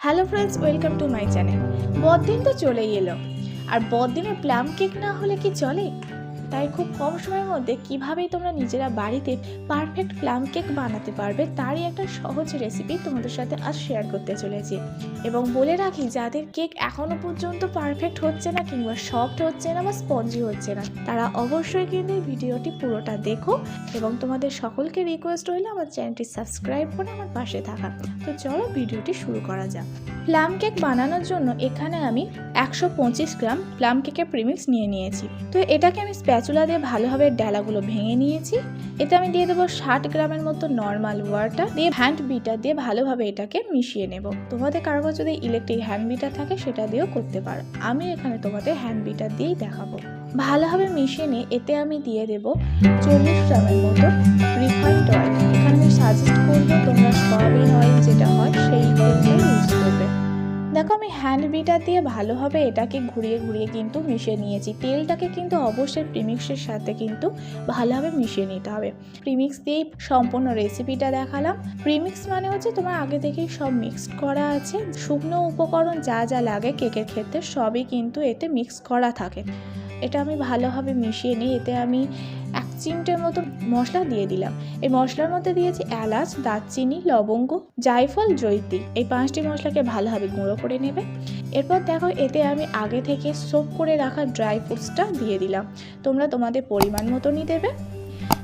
Hello friends welcome to my channel বদিন তো চলেই এলো। আর বড়দিনে প্লাম কেক না হলে কি চলে? তাই খুব কম সময়ের মধ্যে কিভাবেই তোমরা নিজেরা বাড়িতে পারফেক্ট প্লাম কেক বানাতে পারবে তারই একটা সহজ রেসিপি তোমাদের সাথে আজ শেয়ার করতে চলেছি। এবং বলে রাখি, যাদের কেক এখনও পর্যন্ত পারফেক্ট হচ্ছে না কিংবা সফট হচ্ছে না বা স্পঞ্জি হচ্ছে না, তারা অবশ্যই কিন্তু ভিডিওটি পুরোটা দেখো এবং তোমাদের সকলকে রিকোয়েস্ট হইলে আমার চ্যানেলটি সাবস্ক্রাইব করে আমার পাশে থাকা। তো চলো ভিডিওটি শুরু করা যাক। প্লাম কেক বানানোর জন্য এখানে আমি একশো পঁচিশ গ্রাম প্লাম কেকের প্রিমিক্স নিয়ে নিয়েছি। তো এটাকে আমি স্প্যাচুলা দিয়ে ভালোভাবে ডালাগুলো ভেঙে নিয়েছি। এতে আমি দিয়ে দেবো ষাট গ্রামের মতো নর্মাল ওয়াটার দিয়ে হ্যান্ড বিটার দিয়ে ভালোভাবে এটাকে মিশিয়ে নেব। তোমাদের কারও যদি ইলেকট্রিক হ্যান্ড বিটার থাকে, সেটা দিয়েও করতে পারো। আমি এখানে তোমাদের হ্যান্ড বিটার দিয়েই দেখাবো। ভালোভাবে মিশিয়ে নিয়ে এতে আমি দিয়ে দেব চল্লিশ গ্রামের মতো রিফাইন্ড অয়েল এখানে আমি সাজেস্ট করব তোমরা সয়াবিন অয়েল যেটা হয় হ্যান্ড বিটার দিয়ে ভালোভাবে এটাকে ঘুরিয়ে ঘুরিয়ে কিন্তু মিশিয়ে নিয়েছি। তেলটাকে কিন্তু অবশ্যই প্রিমিক্সের সাথে কিন্তু ভালোভাবে মিশিয়ে নিতে হবে। প্রিমিক্স দিয়েই সম্পূর্ণ রেসিপিটা দেখালাম। প্রিমিক্স মানে হচ্ছে তোমার আগে থেকেই সব মিক্সড করা আছে। শুকনো উপকরণ যা যা লাগে কেকের ক্ষেত্রে সবই কিন্তু এতে মিক্স করা থাকে। এটা আমি ভালোভাবে মিশিয়ে নিই, এতে আমি এক চিমটের মতো মশলা দিয়ে দিলাম। এই মশলার মধ্যে দিয়েছি এলাচ, দারচিনি, লবঙ্গ, জায়ফল জৈতি এই পাঁচটি মশলাকে ভালোভাবে গুঁড়ো করে নেবে। এরপর দেখো, এতে আমি আগে থেকে সোপ করে রাখা ড্রাই ফ্রুটসটা দিয়ে দিলাম। তোমরা তোমাদের পরিমাণ মতনই দেবে।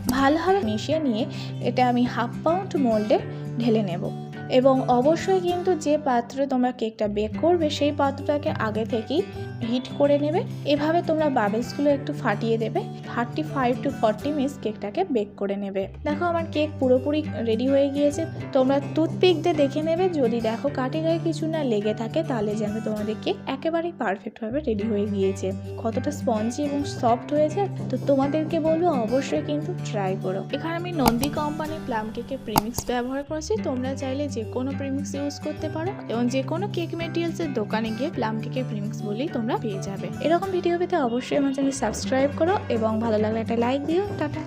ভালোভাবে মিশিয়ে নিয়ে এটা আমি হাফ পাউন্ড মোল্ডে ঢেলে নেব। এবং অবশ্যই কিন্তু যে পাত্রে তোমরা কেকটা বেক করবে, সেই পাত্রটাকে আগে থেকেই হিট করে নেবে। এভাবে তোমরা বাবেলসগুলো একটু ফাটিয়ে দেবে। Thirty five to forty minutes কেকটাকে বেক করে নেবে। দেখো আমার কেক পুরোপুরি রেডি হয়ে গিয়েছে। তোমরা টুথপিক দিয়ে দেখে নেবে। যদি দেখো কাটে গায়ে কিছু না লেগে থাকে, তাহলে যেন তোমাদের কেক একেবারেই পারফেক্টভাবে রেডি হয়ে গিয়েছে। কতটা স্পঞ্জি এবং সফট হয়েছে, তো তোমাদেরকে বলব অবশ্যই কিন্তু ট্রাই করো। এখানে আমি নন্দী কোম্পানির প্লাম কেকের প্রিমিক্স ব্যবহার করেছি। তোমরা চাইলে যে কোনো প্রিমিক্স ইউজ করতে পারো এবং যে কোনো কেক মেটেরিয়ালসের দোকানে গিয়ে প্লাম কেকের প্রিমিক্স বলেই তোমরা পেয়ে যাবে। এরকম ভিডিও পেতে অবশ্যই আমার চ্যানেল সাবস্ক্রাইব করো এবং ভালো লাগলে একটা লাইক দিও। টাটা।